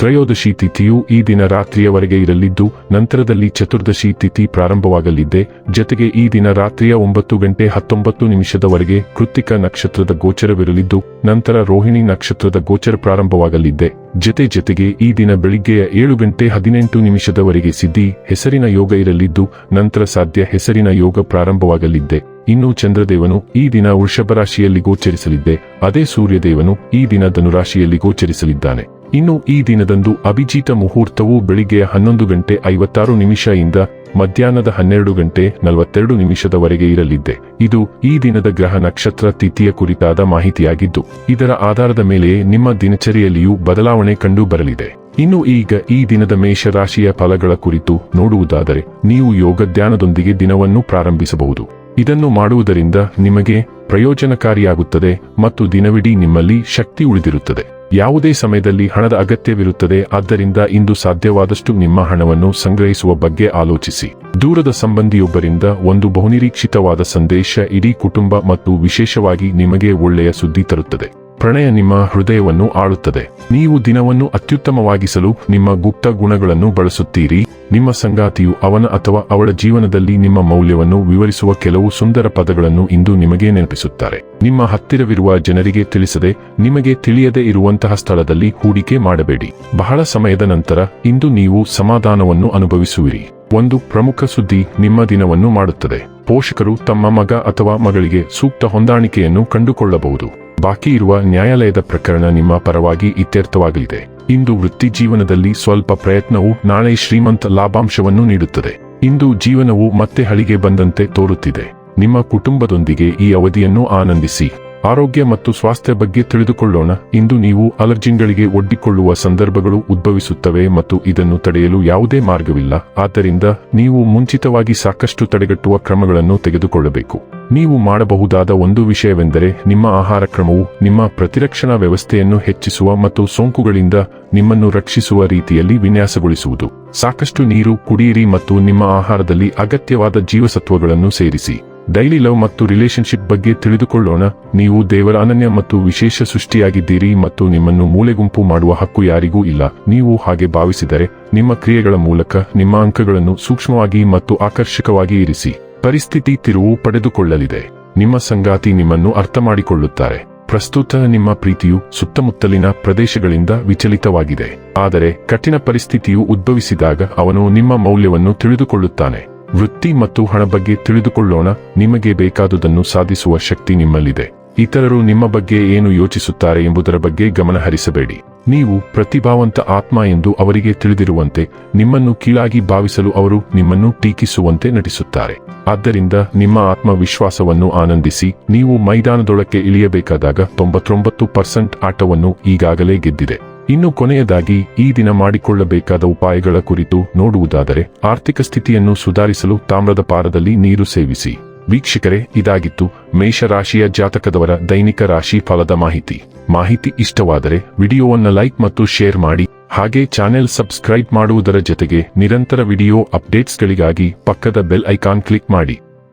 ತ್ರಯೋದಶಿ ತಿಥಿಯು ಈ ದಿನ ರಾತ್ರಿಯವರೆಗೆ ಇರಲಿದ್ದು, ನಂತರದಲ್ಲಿ ಚತುರ್ದಶಿ ತಿಥಿ ಪ್ರಾರಂಭವಾಗಲಿದ್ದೆ ಜತೆಗೆ ಈ ದಿನ ರಾತ್ರಿಯ ಒಂಬತ್ತು ಗಂಟೆ ಹತ್ತೊಂಬತ್ತು ನಿಮಿಷದವರೆಗೆ ಕೃತಿಕ ನಕ್ಷತ್ರದ ಗೋಚರವಿರಲಿದ್ದು, ನಂತರ ರೋಹಿಣಿ ನಕ್ಷತ್ರದ ಗೋಚರ ಪ್ರಾರಂಭವಾಗಲಿದ್ದೆ ಜತೆ ಜತೆಗೆ ಈ ದಿನ ಬೆಳಿಗ್ಗೆಯ ಏಳು ಗಂಟೆ ಹದಿನೆಂಟು ನಿಮಿಷದವರೆಗೆ ಸಿದ್ಧಿ, ಹೆಸರಿನ ಯೋಗ ಇರಲಿದ್ದು, ನಂತರ ಸಾಧ್ಯ ಹೆಸರಿನ ಯೋಗ ಪ್ರಾರಂಭವಾಗಲಿದ್ದೆ ಇನ್ನು ಚಂದ್ರದೇವನು ಈ ದಿನ ವೃಷಭ ರಾಶಿಯಲ್ಲಿ ಗೋಚರಿಸಲಿದ್ದೆ ಅದೇ ಸೂರ್ಯದೇವನು ಈ ದಿನ ಧನುರಾಶಿಯಲ್ಲಿ ಗೋಚರಿಸಲಿದ್ದಾನೆ. ಇನ್ನು ಈ ದಿನದಂದು ಅಭಿಜಿತ ಮುಹೂರ್ತವು ಬೆಳಿಗ್ಗೆ ಹನ್ನೊಂದು ಗಂಟೆ ಐವತ್ತಾರು ನಿಮಿಷ ಇಂದ ಮಧ್ಯಾಹ್ನದ ಹನ್ನೆರಡು ಗಂಟೆ ನಲವತ್ತೆರಡು ನಿಮಿಷದವರೆಗೆ ಇರಲಿದ್ದೆ. ಇದು ಈ ದಿನದ ಗ್ರಹ ನಕ್ಷತ್ರ ತಿಥಿಯ ಕುರಿತಾದ ಮಾಹಿತಿಯಾಗಿದ್ದು, ಇದರ ಆಧಾರದ ಮೇಲೆ ನಿಮ್ಮ ದಿನಚರಿಯಲ್ಲಿಯೂ ಬದಲಾವಣೆ ಕಂಡು ಬರಲಿದೆ. ಇನ್ನು ಈಗ ಈ ದಿನದ ಮೇಷರಾಶಿಯ ಫಲಗಳ ಕುರಿತು ನೋಡುವುದಾದರೆ, ನೀವು ಯೋಗ ಧ್ಯಾನದೊಂದಿಗೆ ದಿನವನ್ನು ಪ್ರಾರಂಭಿಸಬಹುದು. ಇದನ್ನು ಮಾಡುವುದರಿಂದ ನಿಮಗೆ ಪ್ರಯೋಜನಕಾರಿಯಾಗುತ್ತದೆ ಮತ್ತು ದಿನವಿಡೀ ನಿಮ್ಮಲ್ಲಿ ಶಕ್ತಿ ಉಳಿದಿರುತ್ತದೆ. ಯಾವುದೇ ಸಮಯದಲ್ಲಿ ಹಣದ ಅಗತ್ಯವಿರುತ್ತದೆ, ಆದ್ದರಿಂದ ಇಂದು ಸಾಧ್ಯವಾದಷ್ಟು ನಿಮ್ಮ ಹಣವನ್ನು ಸಂಗ್ರಹಿಸುವ ಬಗ್ಗೆ ಆಲೋಚಿಸಿ. ದೂರದ ಸಂಬಂಧಿಯೊಬ್ಬರಿಂದ ಒಂದು ಬಹುನಿರೀಕ್ಷಿತವಾದ ಸಂದೇಶ ಇಡೀ ಕುಟುಂಬ ಮತ್ತು ವಿಶೇಷವಾಗಿ ನಿಮಗೆ ಒಳ್ಳೆಯ ಸುದ್ದಿ ತರುತ್ತದೆ. ಪ್ರಣಯ ನಿಮ್ಮ ಹೃದಯವನ್ನು ಆಳುತ್ತದೆ. ನೀವು ದಿನವನ್ನು ಅತ್ಯುತ್ತಮವಾಗಿಸಲು ನಿಮ್ಮ ಗುಪ್ತ ಗುಣಗಳನ್ನು ಬಳಸುತ್ತೀರಿ. ನಿಮ್ಮ ಸಂಗಾತಿಯು ಅವನ ಅಥವಾ ಅವಳ ಜೀವನದಲ್ಲಿ ನಿಮ್ಮ ಮೌಲ್ಯವನ್ನು ವಿವರಿಸುವ ಕೆಲವು ಸುಂದರ ಪದಗಳನ್ನು ಇಂದು ನಿಮಗೆ ನೆನಪಿಸುತ್ತಾರೆ. ನಿಮ್ಮ ಹತ್ತಿರವಿರುವ ಜನರಿಗೆ ತಿಳಿಸದೆ, ನಿಮಗೆ ತಿಳಿಯದೇ ಇರುವಂತಹ ಸ್ಥಳದಲ್ಲಿ ಹೂಡಿಕೆ ಮಾಡಬೇಡಿ. ಬಹಳ ಸಮಯದ ನಂತರ ಇಂದು ನೀವು ಸಮಾಧಾನವನ್ನು ಅನುಭವಿಸುವಿರಿ. ಒಂದು ಪ್ರಮುಖ ಸುದ್ದಿ ನಿಮ್ಮ ದಿನವನ್ನು ಮಾಡುತ್ತದೆ. ಪೋಷಕರು ತಮ್ಮ ಮಗ ಅಥವಾ ಮಗಳಿಗೆ ಸೂಕ್ತ ಹೊಂದಾಣಿಕೆಯನ್ನು ಕಂಡುಕೊಳ್ಳಬಹುದು. ಬಾಕಿ ಇರುವ ನ್ಯಾಯಾಲಯದ ಪ್ರಕರಣ ನಿಮ್ಮ ಪರವಾಗಿ ಇತ್ಯರ್ಥವಾಗಲಿದೆ. ಇಂದು ವೃತ್ತಿ ಜೀವನದಲ್ಲಿ ಸ್ವಲ್ಪ ಪ್ರಯತ್ನವು ನಾಳೆ ಶ್ರೀಮಂತ ಲಾಭಾಂಶವನ್ನು ನೀಡುತ್ತದೆ. ಇಂದು ಜೀವನವು ಮತ್ತೆ ಹಳಿಗೆ ಬಂದಂತೆ ತೋರುತ್ತಿದೆ. ನಿಮ್ಮ ಕುಟುಂಬದೊಂದಿಗೆ ಈ ಅವಧಿಯನ್ನು ಆನಂದಿಸಿ. ಆರೋಗ್ಯ ಮತ್ತು ಸ್ವಾಸ್ಥ್ಯ ಬಗ್ಗೆ ತಿಳಿದುಕೊಳ್ಳೋಣ. ಇಂದು ನೀವು ಅಲರ್ಜಿಗಳಿಗೆ ಒಡ್ಡಿಕೊಳ್ಳುವ ಸಂದರ್ಭಗಳು ಉದ್ಭವಿಸುತ್ತವೆ ಮತ್ತು ಇದನ್ನು ತಡೆಯಲು ಯಾವುದೇ ಮಾರ್ಗವಿಲ್ಲ. ಆದ್ದರಿಂದ ನೀವು ಮುಂಚಿತವಾಗಿ ಸಾಕಷ್ಟು ತಡೆಗಟ್ಟುವ ಕ್ರಮಗಳನ್ನು ತೆಗೆದುಕೊಳ್ಳಬೇಕು. ನೀವು ಮಾಡಬಹುದಾದ ಒಂದು ವಿಷಯವೆಂದರೆ ನಿಮ್ಮ ಆಹಾರ ಕ್ರಮವು ನಿಮ್ಮ ಪ್ರತಿರಕ್ಷಣಾ ವ್ಯವಸ್ಥೆಯನ್ನು ಹೆಚ್ಚಿಸುವ ಮತ್ತು ಸೋಂಕುಗಳಿಂದ ನಿಮ್ಮನ್ನು ರಕ್ಷಿಸುವ ರೀತಿಯಲ್ಲಿ ವಿನ್ಯಾಸಗೊಳಿಸುವುದು. ಸಾಕಷ್ಟು ನೀರು ಕುಡಿಯಿರಿ ಮತ್ತು ನಿಮ್ಮ ಆಹಾರದಲ್ಲಿ ಅಗತ್ಯವಾದ ಜೀವಸತ್ವಗಳನ್ನು ಸೇರಿಸಿ. ಡೈಲಿ ಲವ್ ಮತ್ತು ರಿಲೇಶನ್ಶಿಪ್ ಬಗ್ಗೆ ತಿಳಿದುಕೊಳ್ಳೋಣ. ನೀವು ದೇವರ ಅನನ್ಯ ಮತ್ತು ವಿಶೇಷ ಸೃಷ್ಟಿಯಾಗಿದ್ದೀರಿ ಮತ್ತು ನಿಮ್ಮನ್ನು ಮೂಲೆಗುಂಪು ಮಾಡುವ ಹಕ್ಕು ಯಾರಿಗೂ ಇಲ್ಲ. ನೀವು ಹಾಗೆ ಭಾವಿಸಿದರೆ, ನಿಮ್ಮ ಕ್ರಿಯೆಗಳ ಮೂಲಕ ನಿಮ್ಮ ಅಂಕಗಳನ್ನು ಸೂಕ್ಷ್ಮವಾಗಿ ಮತ್ತು ಆಕರ್ಷಕವಾಗಿ ಇರಿಸಿ. ಪರಿಸ್ಥಿತಿ ತಿರುವು ಪಡೆದುಕೊಳ್ಳಲಿದೆ. ನಿಮ್ಮ ಸಂಗಾತಿ ನಿಮ್ಮನ್ನು ಅರ್ಥ ಮಾಡಿಕೊಳ್ಳುತ್ತಾರೆ ಪ್ರಸ್ತುತ ನಿಮ್ಮ ಪ್ರೀತಿಯು ಸುತ್ತಮುತ್ತಲಿನ ಪ್ರದೇಶಗಳಿಂದ ವಿಚಲಿತವಾಗಿದೆ. ಆದರೆ, ಕಠಿಣ ಪರಿಸ್ಥಿತಿಯು ಉದ್ಭವಿಸಿದಾಗ ಅವನು ನಿಮ್ಮ ಮೌಲ್ಯವನ್ನು ತಿಳಿದುಕೊಳ್ಳುತ್ತಾನೆ. ವೃತ್ತಿ ಮತ್ತು ಹಣ ಬಗ್ಗೆ ತಿಳಿದುಕೊಳ್ಳೋಣ. ನಿಮಗೆ ಬೇಕಾದುದನ್ನು ಸಾಧಿಸುವ ಶಕ್ತಿ ನಿಮ್ಮಲ್ಲಿದೆ. ಇತರರು ನಿಮ್ಮ ಬಗ್ಗೆ ಏನು ಯೋಚಿಸುತ್ತಾರೆ ಎಂಬುದರ ಬಗ್ಗೆ ಗಮನ ಹರಿಸಬೇಡಿ ನೀವು ಪ್ರತಿಭಾವಂತ ಆತ್ಮ ಎಂದು ಅವರಿಗೆ ತಿಳಿದಿರುವಂತೆ, ನಿಮ್ಮನ್ನು ಕೀಳಾಗಿ ಭಾವಿಸಲು ಅವರು ನಿಮ್ಮನ್ನು ಟೀಕಿಸುವಂತೆ ನಟಿಸುತ್ತಾರೆ. ಆದ್ದರಿಂದ ನಿಮ್ಮ ಆತ್ಮವಿಶ್ವಾಸವನ್ನು ಆನಂದಿಸಿ, ನೀವು ಮೈದಾನದೊಳಕ್ಕೆ ಇಳಿಯಬೇಕಾದಾಗ ತೊಂಬತ್ತೊಂಬತ್ತು ಪರ್ಸೆಂಟ್ ಆಟವನ್ನು ಈಗಾಗಲೇ ಗೆದ್ದಿದೆ. ಇನ್ನು ಕೊನೆಯದಾಗಿ ಈ ದಿನ ಮಾಡಿಕೊಳ್ಳಬೇಕಾದ ಉಪಾಯಗಳ ಕುರಿತು ನೋಡುವುದಾದರೆ ಆರ್ಥಿಕ ಸ್ಥಿತಿಯನ್ನು ಸುಧಾರಿಸಲು ತಾಮ್ರದ ಪಾರದಲ್ಲಿ ನೀರು ಸೇವಿಸಿ. ವೀಕ್ಷಕರೇ, ಇದಾಗಿತ್ತು ಮೇಷರಾಶಿಯ ಜಾತಕದವರ ದೈನಿಕ ರಾಶಿ ಫಲದ ಮಾಹಿತಿ. ಮಾಹಿತಿ ಇಷ್ಟವಾದರೆ ವಿಡಿಯೋವನ್ನು ಲೈಕ್ ಮತ್ತು ಶೇರ್ ಮಾಡಿ, ಹಾಗೆ ಚಾನೆಲ್ ಸಬ್ಸ್ಕ್ರೈಬ್ ಮಾಡುವುದರ ಜೊತೆಗೆ ನಿರಂತರ ವಿಡಿಯೋ ಅಪ್ಡೇಟ್ಸ್ಗಳಿಗಾಗಿ ಪಕ್ಕದ ಬೆಲ್ ಐಕಾನ್ ಕ್ಲಿಕ್ ಮಾಡಿ.